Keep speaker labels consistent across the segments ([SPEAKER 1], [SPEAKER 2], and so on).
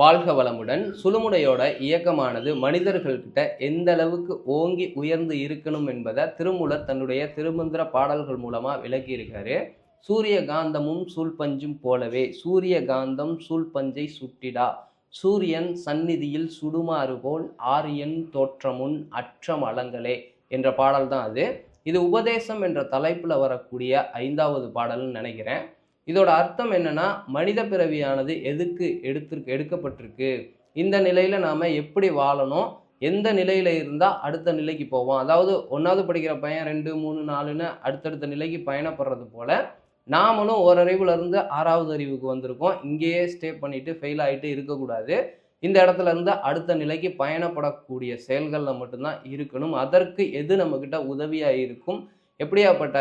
[SPEAKER 1] வாழ்க வளமுடன். சுழுமுடையோட இயக்கமானது மனிதர்கள்கிட்ட எந்த அளவுக்கு ஓங்கி உயர்ந்து இருக்கணும் என்பதை திருமூலர் தன்னுடைய திருமந்திர பாடல்கள் மூலமாக விளக்கியிருக்காரு. சூரியகாந்தமும் சூரிய காந்தமும் சூழ்பஞ்சும் போலவே சூரிய காந்தம் சூழ்பஞ்சை சுட்டிடா. சூரியன் சந்நிதியில் சுடுமாறு போல் ஆரியன் தோற்றமுன் அற்றம் அலங்களே என்ற பாடல் தான் அது. இது உபதேசம் என்ற தலைப்பில் வரக்கூடிய ஐந்தாவது பாடல்னு நினைக்கிறேன். இதோட அர்த்தம் என்னன்னா மனித பிறவியானது எதுக்கு எடுத்திருக்கு எடுக்கப்பட்டிருக்கு? இந்த நிலையில நாம எப்படி வாழணும்? எந்த நிலையில இருந்தா அடுத்த நிலைக்கு போவோம்? அதாவது ஒன்றாவது படிக்கிற பையன் ரெண்டு மூணு நாலுன்னு அடுத்தடுத்த நிலைக்கு பயணப்படுறது போல நாமளும் ஓரறிவுல இருந்து ஆறாவது அறிவுக்கு வந்திருக்கோம். இங்கேயே ஸ்டே பண்ணிட்டு ஃபெயில் ஆகிட்டு இருக்கக்கூடாது. இந்த இடத்துல இருந்து அடுத்த நிலைக்கு பயணப்படக்கூடிய செயல்களில் மட்டும்தான் இருக்கணும். அதற்கு எது நம்மக்கிட்ட உதவியாக இருக்கும்? எப்படியாப்பட்ட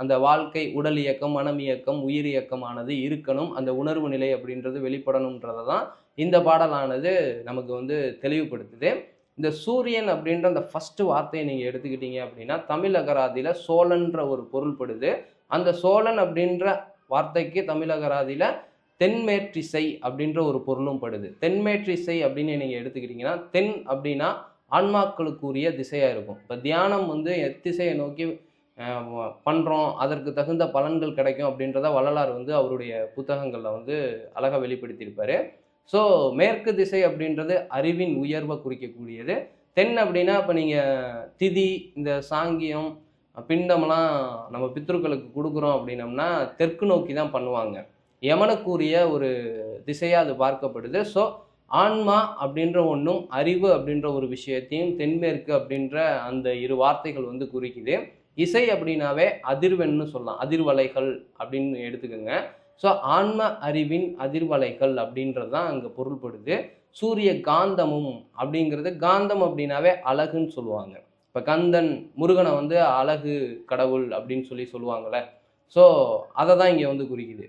[SPEAKER 1] அந்த வாழ்க்கை உடல் இயக்கம் மனம் இயக்கம் உயிர் இயக்கமானது இருக்கணும் அந்த உணர்வு நிலை அப்படின்றது வெளிப்படணுன்றதை தான் இந்த பாடலானது நமக்கு வந்து தெளிவுபடுத்துது. இந்த சூரியன் அப்படின்ற அந்த ஃபஸ்ட்டு வார்த்தையை நீங்கள் எடுத்துக்கிட்டீங்க அப்படின்னா தமிழ் அகராதியில் சோழன்ற ஒரு பொருள்படுது. அந்த சோழன் அப்படின்ற வார்த்தைக்கு தமிழ் அகராதியில் தென்மேற்றிசை அப்படின்ற ஒரு பொருளும் படுது. தென்மேற்றிசை அப்படின்னு நீங்கள் எடுத்துக்கிட்டிங்கன்னா தென் அப்படின்னா ஆன்மாக்களுக்குரிய திசையாக இருக்கும். இப்போ தியானம் வந்து எத்திசையை நோக்கி பண்ணுறோம் அதற்கு தகுந்த பலன்கள் கிடைக்கும் அப்படின்றத வள்ளலார் வந்து அவருடைய புத்தகங்களில் வந்து அழகாக வெளிப்படுத்தியிருப்பார். ஸோ மேற்கு திசை அப்படின்றது அறிவின் உயர்வை குறிக்கக்கூடியது. தென் அப்படின்னா இப்போ நீங்கள் திதி இந்த சாங்கியம் பிண்டம்லாம் நம்ம பித்ருக்களுக்கு கொடுக்குறோம் அப்படின்னம்னா தெற்கு நோக்கி தான் பண்ணுவாங்க. யமனுக்குரிய ஒரு திசையாக அது பார்க்கப்படுது. ஸோ ஆன்மா அப்படின்ற ஒன்றும் அறிவு அப்படின்ற ஒரு விஷயத்தையும் தென்மேற்கு அப்படின்ற அந்த இரு வார்த்தைகள் வந்து குறிக்குது. இசை அப்படின்னாவே அதிர்வென்னு சொல்லலாம். அதிர்வலைகள் அப்படின்னு எடுத்துக்கோங்க. ஸோ ஆன்ம அறிவின் அதிர்வலைகள் அப்படின்றது தான் அங்கே பொருள்படுது. சூரிய காந்தமும் அப்படிங்கிறது காந்தம் அப்படின்னாவே அழகுன்னு சொல்லுவாங்க. இப்போ கந்தன் முருகனை வந்து அழகு கடவுள் அப்படின்னு சொல்லி சொல்லுவாங்கள்ல ஸோ அதை தான் இங்கே வந்து குறிக்குது.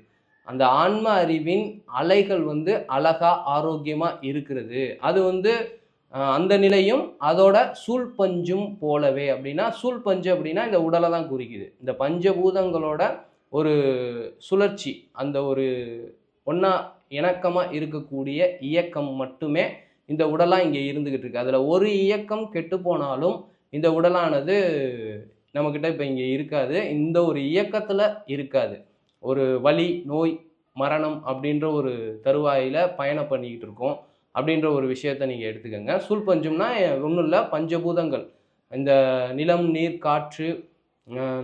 [SPEAKER 1] அந்த ஆன்ம அறிவின் அலைகள் வந்து அழகா ஆரோக்கியமாக இருக்கிறது. அது வந்து அந்த நிலையும் அதோட சூழ்பஞ்சும் போலவே. அப்படின்னா சூழ்பஞ்சு அப்படின்னா இந்த உடலை தான் குறிக்குது. இந்த பஞ்சபூதங்களோட ஒரு சுழற்சி அந்த ஒரு ஒன்றா இணக்கமாக இருக்கக்கூடிய இயக்கம் மட்டுமே இந்த உடலாக இங்கே இருந்துக்கிட்டு இருக்கு. அதில் ஒரு இயக்கம் கெட்டு போனாலும் இந்த உடலானது நம்மக்கிட்ட இப்போ இங்கே இருக்காது. இந்த ஒரு இயக்கத்தில் இருக்காது. ஒரு வலி நோய் மரணம் அப்படின்ற ஒரு தருவாயில் பயணம் பண்ணிக்கிட்டு இருக்கோம். அப்படின்ற ஒரு விஷயத்தை நீங்கள் எடுத்துக்கோங்க. சூழ்பஞ்சும்னா ஒன்றும் இல்லை பஞ்சபூதங்கள். இந்த நிலம் நீர் காற்று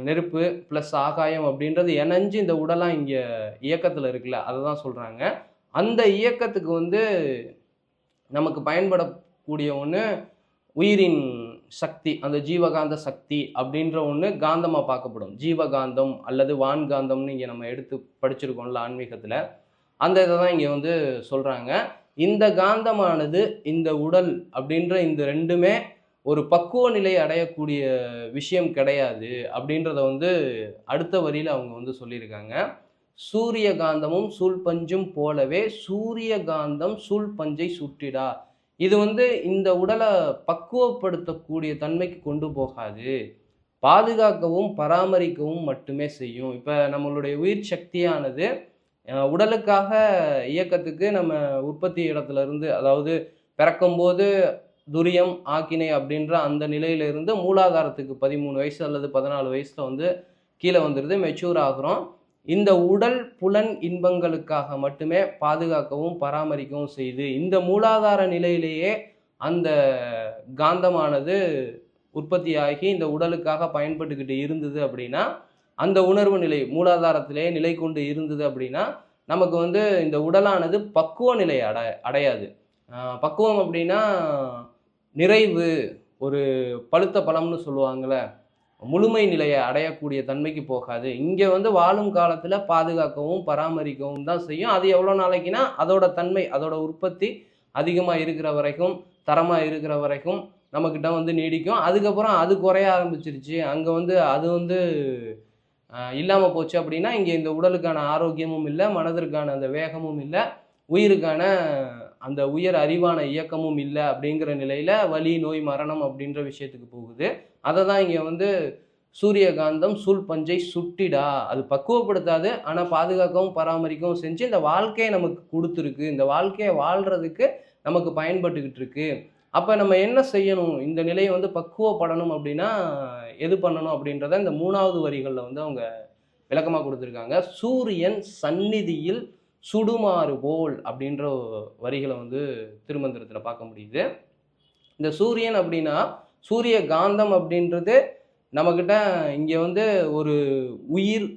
[SPEAKER 1] நெருப்பு ப்ளஸ் ஆகாயம் அப்படின்றது இணைஞ்சு இந்த உடலாம் இங்கே இயக்கத்தில் இருக்குல்ல அதை தான் சொல்கிறாங்க அந்த இயக்கத்துக்கு வந்து நமக்கு பயன்படக்கூடிய ஒன்று உயிரின் சக்தி அந்த ஜீவகாந்த சக்தி அப்படின்ற ஒன்று காந்தமாக பார்க்கப்படும். ஜீவகாந்தம் அல்லது வான்காந்தம்னு இங்கே நம்ம எடுத்து படிச்சிருக்கோம்ல ஆன்மீகத்தில். அந்த இதை தான் இங்கே வந்து சொல்கிறாங்க இந்த காந்தமானது இந்த உடல் அப்படின்ற இந்த ரெண்டுமே ஒரு பக்குவ நிலை அடையக்கூடிய விஷயம் கிடையாது அப்படின்றத வந்து அடுத்த வரியில் அவங்க வந்து சொல்லியிருக்காங்க. சூரிய காந்தமும் சூழ்பஞ்சும் போலவே சூரிய காந்தம் சூழ்பஞ்சை சுற்றிடா. இது வந்து இந்த உடலை பக்குவப்படுத்தக்கூடிய தன்மைக்கு கொண்டு போகாது. பாதுகாக்கவும் பராமரிக்கவும் மட்டுமே செய்யும். இப்போ நம்மளுடைய உயிர் சக்தியானது உடலுக்காக இயக்கத்துக்கு நம்ம உற்பத்தி இடத்துல இருந்து அதாவது பிறக்கும்போது துரியம் ஆக்கினை அப்படின்ற அந்த நிலையிலிருந்து மூலாதாரத்துக்கு பதிமூணு வயசு அல்லது பதினாலு வயசில் வந்து கீழே வந்துடுது மெச்சூர் ஆகுறோம். இந்த உடல் புலன் இன்பங்களுக்காக மட்டுமே பாதுகாக்கவும் பராமரிக்கவும் செய்து இந்த மூலாதார நிலையிலேயே அந்த காந்தமானது உற்பத்தியாகி இந்த உடலுக்காக பயன்பட்டுக்கிட்டு இருந்தது அப்படின்னா அந்த உணர்வு நிலை மூலாதாரத்திலே நிலை கொண்டு இருந்தது அப்படின்னா நமக்கு வந்து இந்த உடலானது பக்குவ நிலை அட அடையாது. பக்குவம் அப்படின்னா நிறைவு ஒரு பழுத்த பழம்னு சொல்லுவாங்கள்ல முழுமை நிலையை அடையக்கூடிய தன்மைக்கு போகாது. இங்கே வந்து வாழும் காலத்தில் பாதுகாக்கவும் பராமரிக்கவும் தான் செய்யும். அது எவ்வளோ நாளைக்குன்னா அதோட தன்மை அதோட உற்பத்தி அதிகமாக இருக்கிற வரைக்கும் தரமாக இருக்கிற வரைக்கும் நம்மக்கிட்ட வந்து நீடிக்கும். அதுக்கப்புறம் அது குறைய ஆரம்பிச்சிருச்சு. அங்கே வந்து அது வந்து இல்லாமல் போச்சு அப்படின்னா இங்கே இந்த உடலுக்கான ஆரோக்கியமும் இல்லை மனதிற்கான அந்த வேகமும் இல்லை உயிருக்கான அந்த உயர் அறிவான இயக்கமும் இல்லை அப்படிங்கிற நிலையில் வலி நோய் மரணம் அப்படின்ற விஷயத்துக்கு போகுது. அதை தான் இங்கே வந்து சூரியகாந்தம் சூழ் பஞ்சை சுட்டிடா. அது பக்குவப்படுத்தாது ஆனால் பாதுகாக்கவும் பராமரிக்கவும் செஞ்சு இந்த வாழ்க்கையை நமக்கு கொடுத்துருக்கு. இந்த வாழ்க்கையை வாழ்கிறதுக்கு நமக்கு பயன்பட்டுக்கிட்டு இருக்கு. அப்போ நம்ம என்ன செய்யணும்? இந்த நிலையை வந்து பக்குவப்படணும் அப்படின்னா எது பண்ணணும் அப்படின்றத இந்த மூணாவது வரிகளில் வந்து அவங்க விளக்கமாக கொடுத்துருக்காங்க. சூரியன் சந்நிதியில் சுடுமாறு போல் அப்படின்ற வரிகளை வந்து திருமந்திரத்தில் பார்க்க முடியுது. இந்த சூரியன் அப்படின்னா சூரிய காந்தம் அப்படின்றது நம்மக்கிட்ட இங்கே வந்து ஒரு உயிர்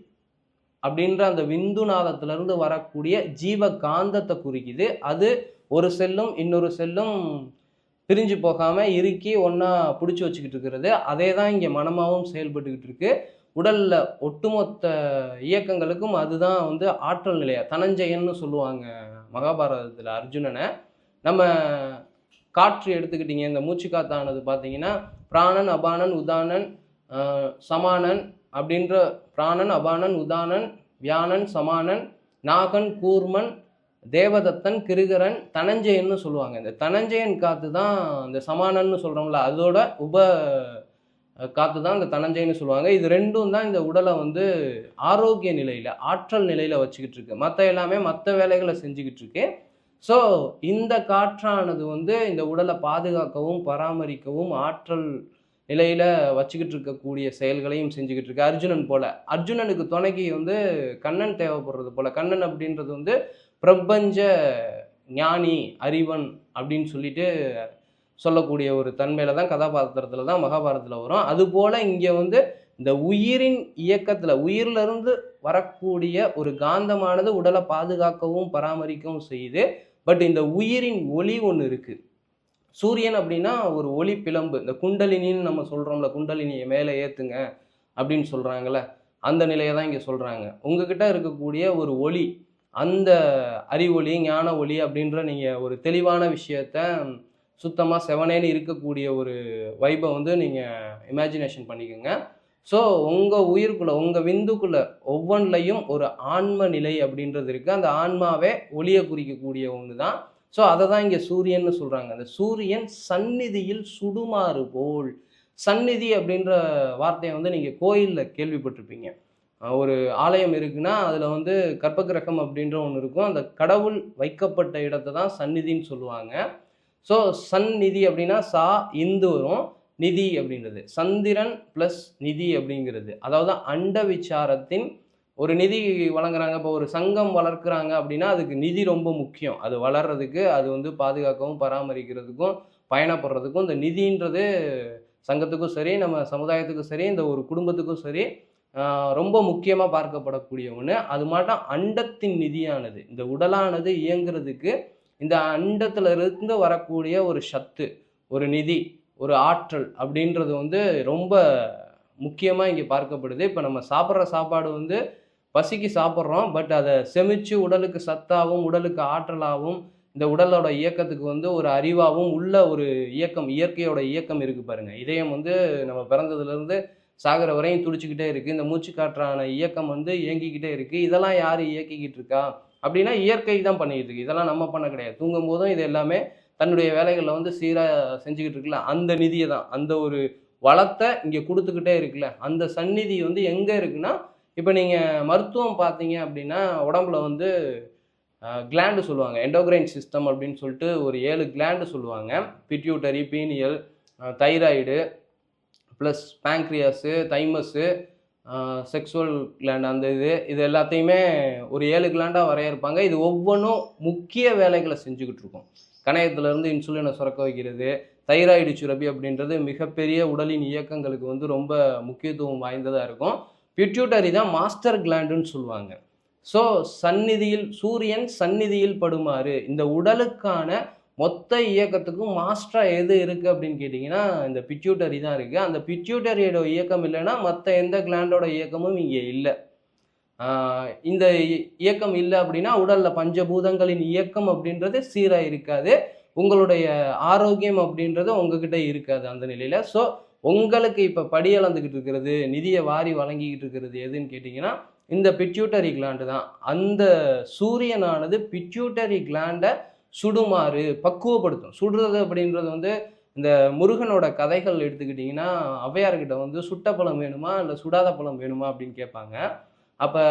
[SPEAKER 1] அப்படின்ற அந்த விந்துநாதத்திலிருந்து வரக்கூடிய ஜீவ காந்தத்தை குறிக்குது. அது ஒரு செல்லும் இன்னொரு செல்லும் பிரிஞ்சு போகாமல் இறுக்கி ஒன்றா பிடிச்சி வச்சுக்கிட்டு இருக்கிறது. அதே தான் இங்கே மனமாகவும் செயல்பட்டுக்கிட்டு இருக்கு. உடலில் ஒட்டுமொத்த இயக்கங்களுக்கும் அதுதான் வந்து ஆற்றல் நிலையா? தனஞ்சயன்னு சொல்லுவாங்க மகாபாரதத்தில் அர்ஜுனனை. நம்ம காற்று எடுத்துக்கிட்டீங்க இந்த மூச்சு காத்தானது பார்த்தீங்கன்னா பிராணன் அபானன் உதானன் சமானன் அப்படின்ற பிராணன் அபானன் உதானன் வியானன் சமானன் நாகன் கூர்மன் தேவதத்தன் கிருகரன் தனஞ்சயன்னு சொல்லுவாங்க. இந்த தனஞ்சயன் காத்து தான் இந்த சமானன்னு சொல்கிறோம்ல அதோட உப காத்து தான் இந்த தனஞ்சயன்னு சொல்லுவாங்க. இது ரெண்டும் தான் இந்த உடலை வந்து ஆரோக்கிய நிலையில் ஆற்றல் நிலையில் வச்சுக்கிட்டு இருக்கு. மற்ற எல்லாமே மற்ற வேலைகளை செஞ்சுக்கிட்டு இருக்கு. ஸோ இந்த காற்றானது வந்து இந்த உடலை பாதுகாக்கவும் பராமரிக்கவும் ஆற்றல் நிலையில் வச்சுக்கிட்டு இருக்கக்கூடிய செயல்களையும் செஞ்சுக்கிட்டு இருக்கு. அர்ஜுனன் போல. அர்ஜுனனுக்கு துணைக்கு வந்து கண்ணன் தேவைப்படுறது போல. கண்ணன் அப்படின்றது வந்து பிரபஞ்ச ஞானி அறிவன் அப்படின்னு சொல்லிட்டு சொல்லக்கூடிய ஒரு தன்மையில தான் கதாபாத்திரத்தில் தான் மகாபாரதத்தில் வரும். அதுபோல் இங்கே வந்து இந்த உயிரின் இயக்கத்தில் உயிரிலிருந்து வரக்கூடிய ஒரு காந்தமானது உடலை பாதுகாக்கவும் பராமரிக்கவும் செய்யுது. பட் இந்த உயிரின் ஒளி ஒன்று இருக்குது சூரியன் அப்படின்னா ஒரு ஒளி பிளம்பு. இந்த குண்டலினின்னு நம்ம சொல்கிறோம்ல குண்டலினியை மேலே ஏற்றுங்க அப்படின்னு சொல்கிறாங்கல்ல அந்த நிலையை தான் இங்கே சொல்கிறாங்க உங்ககிட்ட இருக்கக்கூடிய ஒரு ஒளி அந்த அறிவொளி ஞான ஒளி அப்படின்ற நீங்கள் ஒரு தெளிவான விஷயத்த சுத்தமாக செவனேன்னு இருக்கக்கூடிய ஒரு வைபை வந்து நீங்கள் இமேஜினேஷன் பண்ணிக்கோங்க. ஸோ உங்கள் உயிருக்குள்ளே உங்கள் விந்துக்குள்ளே ஒவ்வொன்றிலையும் ஒரு ஆன்ம நிலை அப்படின்றது இருக்குது அந்த ஆன்மாவே ஒளியை குறிக்கக்கூடிய ஒன்று தான் ஸோ அதை தான் இங்கே சூரியன்னு சொல்கிறாங்க அந்த சூரியன் சந்நிதியில் சுடுமாறு போல். சந்நிதி அப்படின்ற வார்த்தையை வந்து நீங்கள் கோயிலில் கேள்விப்பட்டிருப்பீங்க. ஒரு ஆலயம் இருக்குன்னா அதில் வந்து கற்பகிரகம் அப்படின்ற ஒன்று இருக்கும். அந்த கடவுள் வைக்கப்பட்ட இடத்தை தான் சந்நிதின்னு சொல்லுவாங்க. ஸோ சந்நிதி அப்படின்னா சா இந்து வரும். நிதி அப்படின்றது. சந்திரன் ப்ளஸ் நிதி அப்படிங்கிறது. அதாவது அண்ட விசாரத்தின் ஒரு நிதி வழங்குறாங்க. இப்போ ஒரு சங்கம் வளர்க்குறாங்க அப்படின்னா அதுக்கு நிதி ரொம்ப முக்கியம். அது வளர்றதுக்கு அது வந்து பாதுகாக்கவும் பராமரிக்கிறதுக்கும் பயணப்படுறதுக்கும் இந்த நிதின்றது சங்கத்துக்கும் சரி நம்ம சமுதாயத்துக்கும் சரி இந்த ஒரு குடும்பத்துக்கும் சரி ரொம்ப முக்கியமாக பார்க்கப்படக்கூடிய ஒன்று அது மாட்டம் அண்டத்தின் நிதியானது. இந்த உடலானது இயங்குறதுக்கு இந்த அண்டத்துல இருந்து வரக்கூடிய ஒரு சத்து ஒரு நிதி ஒரு ஆற்றல் அப்படின்றது வந்து ரொம்ப முக்கியமாக இங்கே பார்க்கப்படுது. இப்போ நம்ம சாப்பிட்ற சாப்பாடு வந்து பசிக்கு சாப்பிட்றோம் பட் அதை செமிச்சு உடலுக்கு சத்தாகவும் உடலுக்கு ஆற்றலாகவும் இந்த உடலோட இயக்கத்துக்கு வந்து ஒரு அறிவாகவும் உள்ள ஒரு இயக்கம் இயற்கையோட இயக்கம் இருக்குது பாருங்கள் இதயம் வந்து நம்ம பிறந்ததுலேருந்து சாகிற வரையும் துடிச்சுக்கிட்டே இருக்குது இந்த மூச்சு காற்றான இயக்கம் வந்து இயங்கிக்கிட்டே இருக்குது இதெல்லாம் யார் இயக்கிக்கிட்டு இருக்கா? அப்படின்னா இயற்கை தான் பண்ணிக்கிட்டு இருக்கு. இதெல்லாம் நம்ம பண்ண கிடையாது. தூங்கும் போதும் இது எல்லாமே தன்னுடைய வேலைகளில் வந்து சீராக செஞ்சுக்கிட்டு இருக்குல்ல அந்த நிதியை தான். அந்த ஒரு வளத்தை இங்கே கொடுத்துக்கிட்டே இருக்குல்ல அந்த சந்நிதி வந்து எங்கே இருக்குன்னா இப்போ நீங்கள் மருத்துவம் பார்த்தீங்க அப்படின்னா உடம்புல வந்து கிளாண்டு சொல்லுவாங்க. எண்டோக்ரைன் சிஸ்டம் அப்படின்னு சொல்லிட்டு ஒரு ஏழு கிளாண்டு சொல்லுவாங்க. Pituitary pineal thyroid plus pancreas thymus sexual gland அந்த இது இது எல்லாத்தையுமே ஒரு ஏழு கிளாண்டாக வரையறுப்பாங்க. இது ஒவ்வொன்றும் முக்கிய வேலைகளை செஞ்சுக்கிட்டு இருக்கும். கணையத்திலேருந்து இன்சுலினை சுரக்க வைக்கிறது தைராய்டு சுரப்பி அப்படின்றது மிகப்பெரிய உடலின் இயக்கங்களுக்கு வந்து ரொம்ப முக்கியத்துவம் வாய்ந்ததாக இருக்கும். பிட்யூட்டரி தான் மாஸ்டர் கிளாண்டுன்னு சொல்லுவாங்க. ஸோ சந்நிதியில் சூரியன் சந்நிதியில் படுமாறு இந்த உடலுக்கான மொத்த இயக்கத்துக்கும் மாஸ்டராக எது இருக்குது அப்படின்னு கேட்டிங்கன்னா இந்த பிட்யூட்டரி தான் இருக்குது அந்த பிட்யூட்டரியோட இயக்கம் இல்லைன்னா மற்ற எந்த கிளாண்டோட இயக்கமும் இங்கே இல்லை. இந்த இ- இயக்கம் இல்லை அப்படின்னா உடலில் பஞ்சபூதங்களின் இயக்கம் அப்படின்றது சீராக இருக்காது. உங்களுடைய ஆரோக்கியம் அப்படின்றது உங்ககிட்ட இருக்காது அந்த நிலையில். ஸோ உங்களுக்கு இப்போ படி அளந்துக்கிட்டு இருக்கிறது நிதியை வாரி வழங்கிக்கிட்டு இருக்கிறது எதுன்னு கேட்டிங்கன்னா இந்த பிட்யூட்டரி கிளாண்டு தான். அந்த சூரியனானது பிட்யூட்டரி கிளாண்டை சுடுமாறு பக்குவப்படுத்தும். சுடுறது அப்படின்றது வந்து இந்த முருகனோட கதைகள் எடுத்துக்கிட்டிங்கன்னா ஔவையார்கிட்ட வந்து சுட்ட பழம் வேணுமா இல்லை சுடாத பழம் வேணுமா அப்படின்னு கேட்பாங்க. அப்போ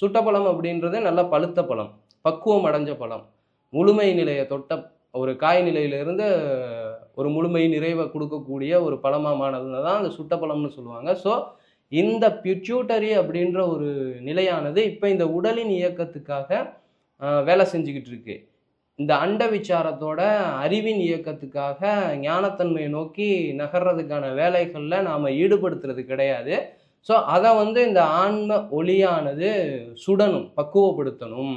[SPEAKER 1] சுட்ட பழம் அப்படின்றது நல்ல பழுத்த பழம் பக்குவம் அடைஞ்ச பழம். முழுமை நிலையை தொட்ட ஒரு காய் நிலையிலிருந்து ஒரு முழுமை நிறைவை கொடுக்கக்கூடிய ஒரு பழமானது தான் அந்த சுட்ட பழம்னு சொல்லுவாங்க. ஸோ இந்த பிட்யூட்டரி அப்படின்ற ஒரு நிலையானது இப்போ இந்த உடலின் இயக்கத்துக்காக வேலை செஞ்சுக்கிட்டு இருக்குது இந்த அண்ட விசாரத்தோட அறிவின் இயக்கத்துக்காக ஞானத்தன்மையை நோக்கி நகர்றதுக்கான வேலைகளில் நாம் ஈடுபடுத்துறது கிடையாது. ஸோ அதை வந்து இந்த ஆன்ம ஒளியானது சுடணும் பக்குவப்படுத்தணும்.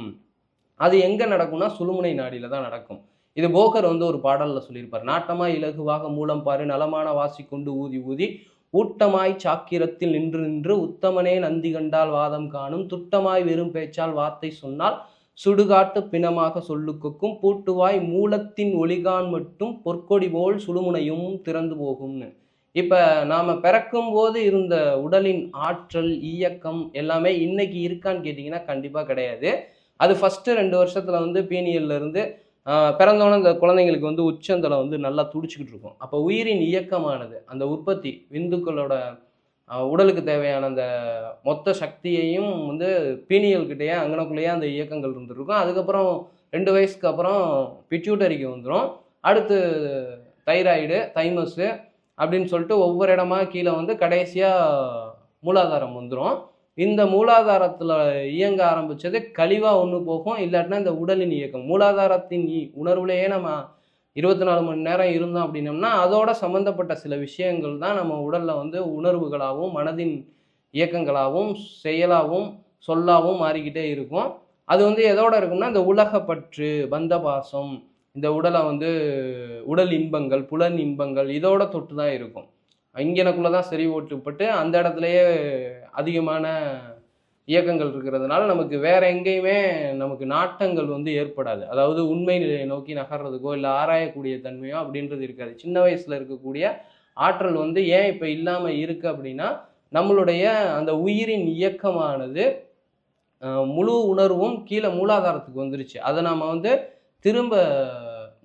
[SPEAKER 1] அது எங்கே நடக்கும்னா சுழுமுனை நாடியில் தான் நடக்கும். இது போகர் வந்து ஒரு பாடலில் சொல்லியிருப்பார். நாட்டமாய் இலகுவாக மூலம் பாரு நலமான வாசி கொண்டு ஊதி ஊதி ஊட்டமாய் சாக்கிரத்தில் நின்று நின்று உத்தமனே நந்தி கண்டால் வாதம் காணும் துட்டமாய் வெறும் பேச்சால் வார்த்தை சொன்னால் சுடுகாட்டு பிணமாக சொல்லுக்கும் பூட்டுவாய் மூலத்தின் ஒளிகான் மட்டும் பொற்கொடி போல் சுழுமுனையும் திறந்து போகும்னு. இப்போ நாம் பிறக்கும்போது இருந்த உடலின் ஆற்றல் இயக்கம் எல்லாமே இன்னைக்கு இருக்கான்னு கேட்டிங்கன்னா கண்டிப்பாக கிடையாது. அது ஃபஸ்ட்டு ரெண்டு வருஷத்தில் வந்து பீனியல்லேருந்து ஆஹ், பிறந்தோன்னே இந்த குழந்தைங்களுக்கு வந்து உச்சந்தலை வந்து நல்லா துடிச்சிக்கிட்டு இருக்கும். அப்போ உயிரின் இயக்கமானது அந்த உற்பத்தி விந்துக்களோட உடலுக்கு தேவையான அந்த மொத்த சக்தியையும் வந்து பீனியல்கிட்டயே அங்கனக்குள்ளேயே அந்த இயக்கங்கள் இருந்துருக்கும். அதுக்கப்புறம் ரெண்டு வயசுக்கு அப்புறம் பிட்யூட்டரிக்கு வந்துடும் அடுத்து தைராய்டு தைமஸு அப்படின்னு சொல்லிட்டு ஒவ்வொரு இடமா கீழே வந்து கடைசியாக மூலாதாரம் வந்துடும் இந்த மூலாதாரத்தில் இயங்க ஆரம்பிச்சது கழிவாக ஒன்று போகும் இல்லாட்டினா இந்த உடலின் இயக்கம். மூலாதாரத்தின் உணர்வுலேயே நம்ம இருபத்தி நாலு மணி நேரம் இருந்தோம் அப்படின்னம்னா அதோட சம்மந்தப்பட்ட சில விஷயங்கள் தான் நம்ம உடலில் வந்து உணர்வுகளாகவும் மனதின் இயக்கங்களாகவும் செயலாகவும் சொல்லாகவும் மாறிக்கிட்டே இருக்கும். அது வந்து எதோட இருக்கும்னா இந்த உலகப்பற்று பந்தபாசம் இந்த உடலை வந்து உடல் இன்பங்கள் புலன் இன்பங்கள் இதோட தொட்டு தான் இருக்கும். இங்கனக்குள்ளே தான் சரி ஓட்டுப்பட்டு அந்த இடத்துலையே அதிகமான இயக்கங்கள் இருக்கிறதுனால நமக்கு வேற எங்கேயுமே நமக்கு நாட்டங்கள் வந்து ஏற்படாது. அதாவது உண்மை நிலையை நோக்கி நகர்றதுக்கோ இல்லை ஆராயக்கூடிய தன்மையோ அப்படின்றது இருக்காது. சின்ன வயசுல இருக்கக்கூடிய ஆற்றல் வந்து ஏன் இப்போ இல்லாமல் இருக்கு அப்படின்னா நம்மளுடைய அந்த உயிரின் இயக்கமானது முழு உணர்வும் கீழே மூலாதாரத்துக்கு வந்துருச்சு. அதை நாம் வந்து திரும்ப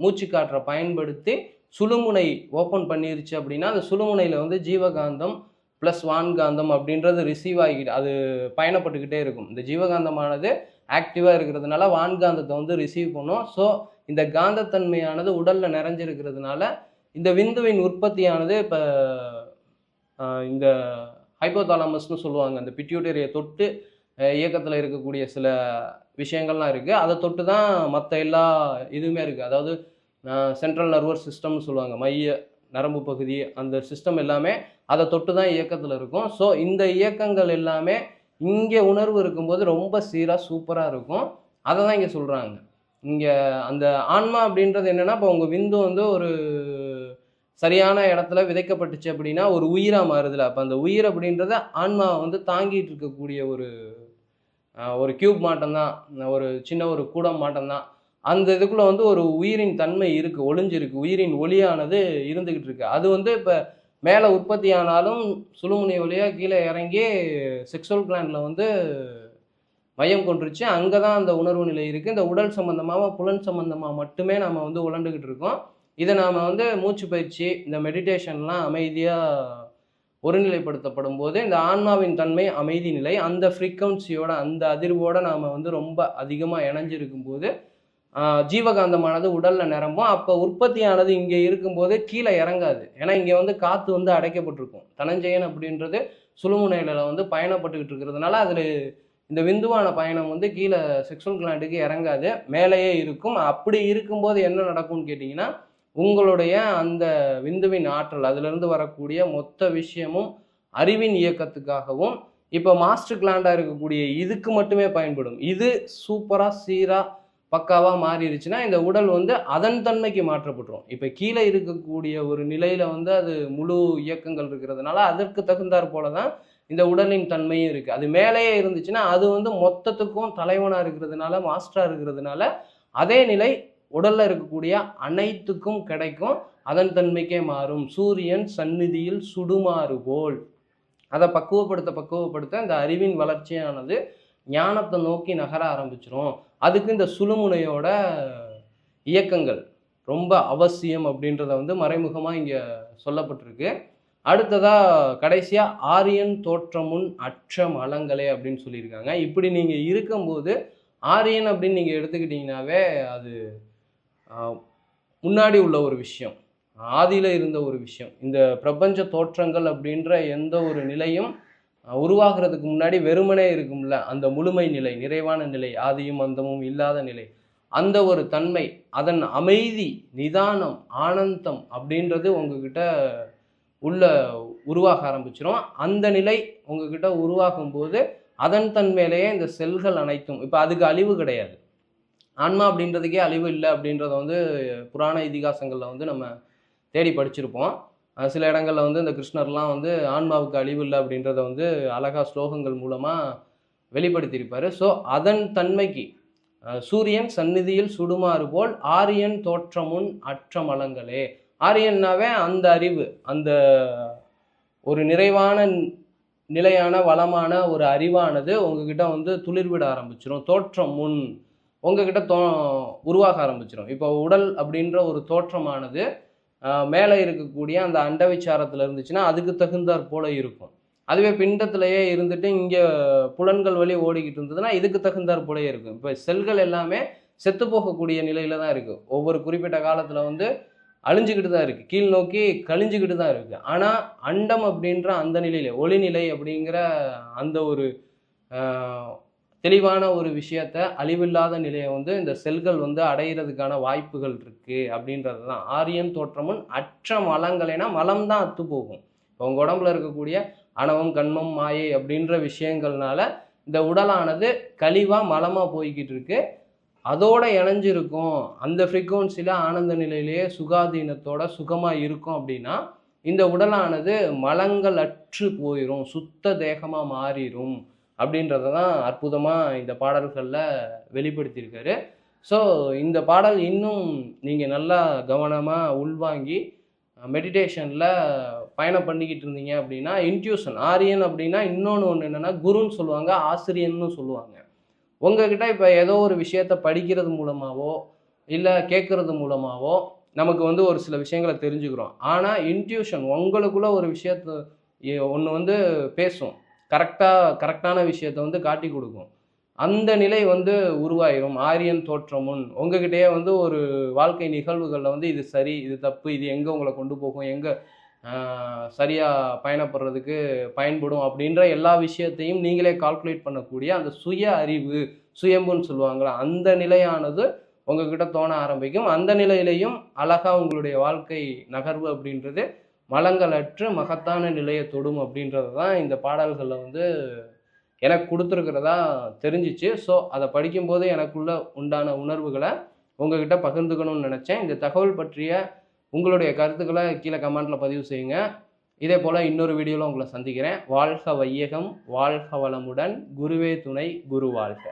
[SPEAKER 1] மூச்சு காற்றை பயன்படுத்தி சுழுமுனை ஓப்பன் பண்ணிருச்சு அப்படின்னா அந்த சுழுமுனையில் வந்து ஜீவகாந்தம் ப்ளஸ் வான்காந்தம் அப்படின்றது ரிசீவ் ஆகிக்கிட்டு அது பயணப்பட்டுக்கிட்டே இருக்கும். இந்த ஜீவகாந்தமானது ஆக்டிவாக இருக்கிறதுனால வான்காந்தத்தை வந்து ரிசீவ் பண்ணும். ஸோ இந்த காந்தத்தன்மையானது உடலில் நிறைஞ்சிருக்கிறதுனால இந்த விந்துவின் உற்பத்தியானது இப்போ இந்த ஹைப்போதாலமஸ்னு சொல்லுவாங்க. அந்த பிட்யூட்டரியை தொட்டு இயக்கத்தில் இருக்கக்கூடிய சில விஷயங்கள்லாம் இருக்குது அதை தொட்டு தான் மற்ற எல்லா இதுவுமே இருக்குது அதாவது சென்ட்ரல் நர்வஸ் சிஸ்டம்னு சொல்லுவாங்க. மைய நரம்பு பகுதி அந்த சிஸ்டம் எல்லாமே அதை தொட்டு தான் இயக்கத்தில் இருக்கும். ஸோ இந்த இயக்கங்கள் எல்லாமே இங்கே உணர்வு இருக்கும்போது ரொம்ப சீராக சூப்பராக இருக்கும். அதை தான் இங்கே சொல்கிறாங்க இங்கே அந்த ஆன்மா அப்படின்றது என்னென்னா இப்போ உங்கள் விந்து வந்து ஒரு சரியான இடத்துல விதைக்கப்பட்டுச்சு அப்படின்னா ஒரு உயிராக மாறுதுல. அப்போ அந்த உயிர் அப்படின்றத ஆன்மா வந்து தாங்கிட்டு இருக்கக்கூடிய ஒரு ஒரு ஒரு கியூப் மாட்டம்தான். ஒரு சின்ன ஒரு கூடம் மாட்டம்தான். அந்த இதுக்குள்ள வந்து ஒரு உயிரின் தன்மை இருக்கு ஒளிஞ்சிருக்கு. உயிரின் ஒளியானது இருந்துகிட்டு இருக்கு. அது வந்து இப்போ மேலே உற்பத்தி ஆனாலும் சுழுமுனை வழியாக கீழே இறங்கி செக்ஸுவல் கிளாண்டில் வந்து மையம் கொண்டுருச்சு. அங்கே தான் அந்த உணர்வு நிலை இருக்குது இந்த உடல் சம்மந்தமாக புலன் சம்மந்தமாக மட்டுமே நம்ம வந்து உழண்டுக்கிட்டு இருக்கோம். இதை நாம் வந்து மூச்சு பயிற்சி இந்த மெடிடேஷன்லாம் அமைதியாக ஒருநிலைப்படுத்தப்படும் போது இந்த ஆன்மாவின் தன்மை அமைதி நிலை அந்த ஃப்ரீக்வன்சியோட அந்த அதிர்வோடு நாம் வந்து ரொம்ப அதிகமாக இணைஞ்சிருக்கும் போது ஜீவகாந்தமானது உடலில் நிரம்பும். அப்போ உற்பத்தியானது இங்கே இருக்கும்போது கீழே இறங்காது. ஏன்னா இங்கே வந்து காற்று வந்து அடைக்கப்பட்டிருக்கும். தனஞ்சயன் அப்படின்றது சுழுமுனையில் வந்து பயணப்பட்டுக்கிட்டு இருக்கிறதுனால அதில் இந்த விந்துவான பயணம் வந்து கீழே செக்ஸுவல் கிளாண்டுக்கு இறங்காது. மேலேயே இருக்கும். அப்படி இருக்கும்போது என்ன நடக்கும்னு கேட்டிங்கன்னா உங்களுடைய அந்த விந்துவின் ஆற்றல் அதிலிருந்து வரக்கூடிய மொத்த விஷயமும் அறிவின் இயக்கத்துக்காகவும் இப்போ மாஸ்டர் கிளாண்டாக இருக்கக்கூடிய இதுக்கு மட்டுமே பயன்படும். இது சூப்பராக சீராக பக்காவாக மாறிடுச்சுன்னா இந்த உடல் வந்து அதன் தன்மைக்கு மாற்றப்பட்டுரும். இப்போ கீழே இருக்கக்கூடிய ஒரு நிலையில் வந்து அது முழு இயக்கங்கள் இருக்கிறதுனால அதற்கு தகுந்தாற் போல தான் இந்த உடலின் தன்மையும் இருக்குது அது மேலேயே இருந்துச்சுன்னா அது வந்து மொத்தத்துக்கும் தலைவனாக இருக்கிறதுனால மாஸ்டராக இருக்கிறதுனால அதே நிலை உடலில் இருக்கக்கூடிய அனைத்துக்கும் கிடைக்கும். அதன் தன்மைக்கே மாறும். சூரியன் சந்நிதியில் சுடுமாறு போல். அதை பக்குவப்படுத்த பக்குவப்படுத்த இந்த அறிவின் வளர்ச்சியானது ஞானத்தை நோக்கி நகர ஆரம்பிச்சிரும். அதுக்கு இந்த சுழுமுனையோட இயக்கங்கள் ரொம்ப அவசியம் அப்படின்றத வந்து மறைமுகமாக இங்கே சொல்லப்பட்டிருக்கு. அடுத்ததாக கடைசியாக ஆரியன் தோற்றமுன் அச்சம் அலங்கலை அப்படின்னு சொல்லியிருக்காங்க. இப்படி நீங்கள் இருக்கும்போது ஆரியன் அப்படின்னு நீங்கள் எடுத்துக்கிட்டிங்கனாவே அது முன்னாடி உள்ள ஒரு விஷயம் ஆதியில் இருந்த ஒரு விஷயம். இந்த பிரபஞ்ச தோற்றங்கள் அப்படின்ற எந்த ஒரு நிலையும் உருவாகிறதுக்கு முன்னாடி வெறுமனே இருக்கும்ல அந்த முழுமை நிலை நிறைவான நிலை ஆதியும் அந்தமும் இல்லாத நிலை. அந்த ஒரு தன்மை அதன் அமைதி நிதானம் ஆனந்தம் அப்படின்றது உங்ககிட்ட உள்ள உருவாக ஆரம்பிச்சிடும் அந்த நிலை உங்ககிட்ட உருவாகும் போது அதன் தன்மையிலேயே இந்த செல்கள் அனைத்தும் இப்போ அதுக்கு அழிவு கிடையாது. ஆன்மா அப்படின்றதுக்கே அழிவு இல்லை அப்படின்றத வந்து புராண இதிகாசங்களில் வந்து நம்ம தேடி படிச்சிருப்போம். சில இடங்களில் வந்து இந்த கிருஷ்ணர்லாம் வந்து ஆன்மாவுக்கு அழிவு இல்லை அப்படின்றத வந்து அழகா ஸ்லோகங்கள் மூலமாக வெளிப்படுத்தியிருப்பார். ஸோ அதன் தன்மைக்கு சூரியன் சந்நிதியில் சுடுமாறு போல் ஆரியன் தோற்றமுன் அற்றமலங்களே. ஆரியன்னாவே அந்த அறிவு அந்த ஒரு நிறைவான நிலையான வளமான ஒரு அறிவானது உங்ககிட்ட வந்து துளிர்விட ஆரம்பிச்சிடும் தோற்றம் முன் உங்ககிட்ட தோ உருவாக ஆரம்பிச்சிடும் இப்போ உடல் அப்படின்ற ஒரு தோற்றமானது மேலே இருக்கக்கூடிய அந்த அண்டவிச்சாரத்தில் இருந்துச்சுன்னா அதுக்கு தகுந்தாற் போல இருக்கும். அதுவே பிண்டத்திலேயே இருந்துட்டு இங்கே புலன்கள் வழி ஓடிக்கிட்டு இருந்ததுன்னா இதுக்கு தகுந்தாற் போலயே இருக்கும். இப்போ செல்கள் எல்லாமே செத்து போகக்கூடிய நிலையில தான் இருக்கு. ஒவ்வொரு குறிப்பிட்ட காலத்தில் வந்து அழிஞ்சுக்கிட்டு தான் இருக்கு. கீழ் நோக்கி கழிஞ்சுக்கிட்டு தான் இருக்கு. ஆனால் அண்டம் அப்படின்ற அந்த நிலையில ஒளிநிலை அப்படிங்கிற அந்த ஒரு தெளிவான ஒரு விஷயத்த அழிவில்லாத நிலையை வந்து இந்த செல்கள் வந்து அடையிறதுக்கான வாய்ப்புகள் இருக்குது அப்படின்றது தான் ஆரியன் தோற்றமும் அற்ற மலங்களைனா மலம் தான் அத்து போகும். இப்போ உங்கள் உடம்புல இருக்கக்கூடிய அணவம் கண்மம் மாயை அப்படின்ற விஷயங்கள்னால இந்த உடலானது கழிவாக மலமாக போய்கிட்டு இருக்கு. அதோட இணைஞ்சிருக்கும். அந்த ஃப்ரீக்குவன்சியில் ஆனந்த நிலையிலேயே சுகாதீனத்தோட சுகமாக இருக்கும் அப்படின்னா இந்த உடலானது மலங்கள் அற்று போயிடும் சுத்த தேகமாக மாறிடும் அப்படின்றத தான் அற்புதமாக இந்த பாடல்களில் வெளிப்படுத்தியிருக்காரு. ஸோ இந்த பாடல் இன்னும் நீங்கள் நல்லா கவனமாக உள்வாங்கி மெடிடேஷனில் பயணம் பண்ணிக்கிட்டு இருந்தீங்க அப்படின்னா இன்ட்யூஷன் ஆரியன் அப்படின்னா இன்னொன்று ஒன்று என்னென்னா குருன்னு சொல்லுவாங்க ஆசிரியன்னு சொல்லுவாங்க. உங்ககிட்ட இப்போ ஏதோ ஒரு விஷயத்த படிக்கிறது மூலமாகவோ இல்லை கேட்குறது மூலமாகவோ நமக்கு வந்து ஒரு சில விஷயங்களை தெரிஞ்சுக்கிறோம். ஆனால் இன்ட்யூஷன் உங்களுக்குள்ள ஒரு விஷயத்த ஒன்று வந்து பேசும். கரெக்டாக கரெக்டான விஷயத்த வந்து காட்டி கொடுக்கும். அந்த நிலை வந்து உருவாயிரும். ஆரியன் தோற்றமுன் உங்ககிட்டயே வந்து ஒரு வாழ்க்கை நிகழ்வுகளில் வந்து இது சரி இது தப்பு இது எங்கே உங்களை கொண்டு போகும் எங்கே சரியாக பயணப்படுறதுக்கு பயன்படும் அப்படின்ற எல்லா விஷயத்தையும் நீங்களே கால்குலேட் பண்ணக்கூடிய அந்த சுய அறிவு சுயம்புன்னு சொல்லுவாங்களா அந்த நிலையானது உங்ககிட்ட தோண ஆரம்பிக்கும். அந்த நிலையிலையும் அழகா உங்களுடைய வாழ்க்கை நகர்வு அப்படின்றது மலங்களற்று மகத்தான நிலையை தொடும் அப்படின்றது தான் இந்த பாடல்களில் வந்து எனக்கு கொடுத்துருக்கிறதா தெரிஞ்சிச்சு. ஸோ அதை படிக்கும்போது எனக்குள்ள உண்டான உணர்வுகளை உங்ககிட்ட பகிர்ந்துக்கணும்னு நினச்சேன். இந்த தகவல் பற்றிய உங்களுடைய கருத்துக்களை கீழே கமெண்ட்டில் பதிவு செய்யுங்க. இதே போல் இன்னொரு வீடியோவில் உங்களை சந்திக்கிறேன். வாழ்க வையகம் வாழ்க வளமுடன். குருவே துணை குரு வாழ்க.